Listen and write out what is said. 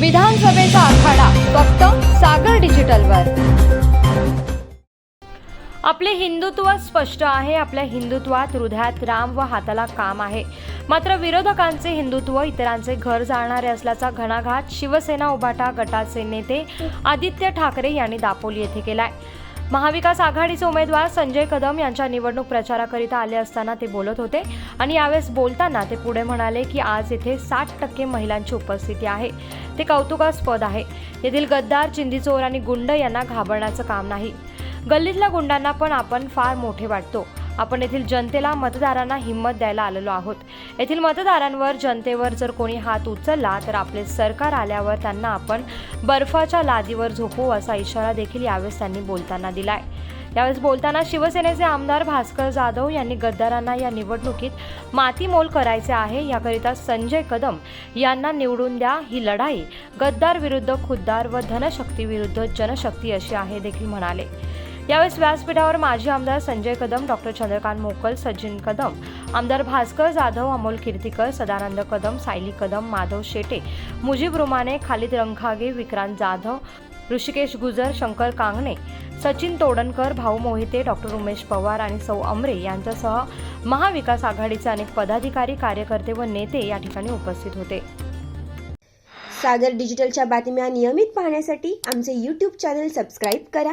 विधानसभेचा आखाडा फक्त सागर डिजिटलवर. आपले हिंदुत्व स्पष्ट आहे आपल्या हिंदुत्वात हृदयात राम व हाताला काम आहे. मात्र विरोधकांचे हिंदुत्व इतरांचे घर जाळणारे असल्याचा घणाघात शिवसेना उभाटा गटाचे नेते आदित्य ठाकरे यांनी दापोली येथे केलाय. महाविकास आघाडीचे उमेदवार संजय कदम यांच्या निवडणूक प्रचाराकरिता आले असताना ते बोलत होते आणि यावेळेस बोलताना ते पुढे म्हणाले की आज येथे साठ टक्के महिलांची उपस्थिती आहे. ते कौतुकास्पद आहे. येथील गद्दार चिंदीचोर आणि गुंड यांना घाबरण्याचं काम नाही. गल्लीतल्या गुंडांना पण आपण फार मोठे वाटतो. आपण येथील जनतेला मतदारांना हिंमत द्यायला आलेलो आहोत. येथील मतदारांवर जनतेवर जर कोणी हात उचलला तर आपले सरकार आल्यावर त्यांना आपण बर्फाच्या लादीवर झोपू असा इशारा देखील यावेळेस त्यांनी बोलताना दिलाय. यावेळेस बोलताना शिवसेनेचे आमदार भास्कर जाधव यांनी गद्दारांना या निवडणुकीत मातीमोल करायचे आहे. याकरिता संजय कदम यांना निवडून द्या. ही लढाई गद्दार विरुद्ध खुद्दार व धनशक्ती विरुद्ध जनशक्ती अशी आहे देखील म्हणाले. यावेळेस व्यासपीठावर माजी आमदार संजय कदम डॉक्टर चंद्रकांत मोकल सचिन कदम आमदार भास्कर जाधव अमोल कीर्तीकर सदानंद कदम सायली कदम माधव शेटे मुजीब रुमाने खालिद रंखागे विक्रांत जाधव ऋषिकेश गुजर शंकर कांगणे सचिन तोडणकर भाऊ मोहिते डॉक्टर उमेश पवार आणि सौ अमरे यांच्यासह महाविकास आघाडीचे अनेक पदाधिकारी कार्यकर्ते व नेते या ठिकाणी उपस्थित होते. सागर डिजिटलच्या बातम्या नियमित पाहण्यासाठी आमचे यूट्यूब चॅनल सबस्क्राईब करा.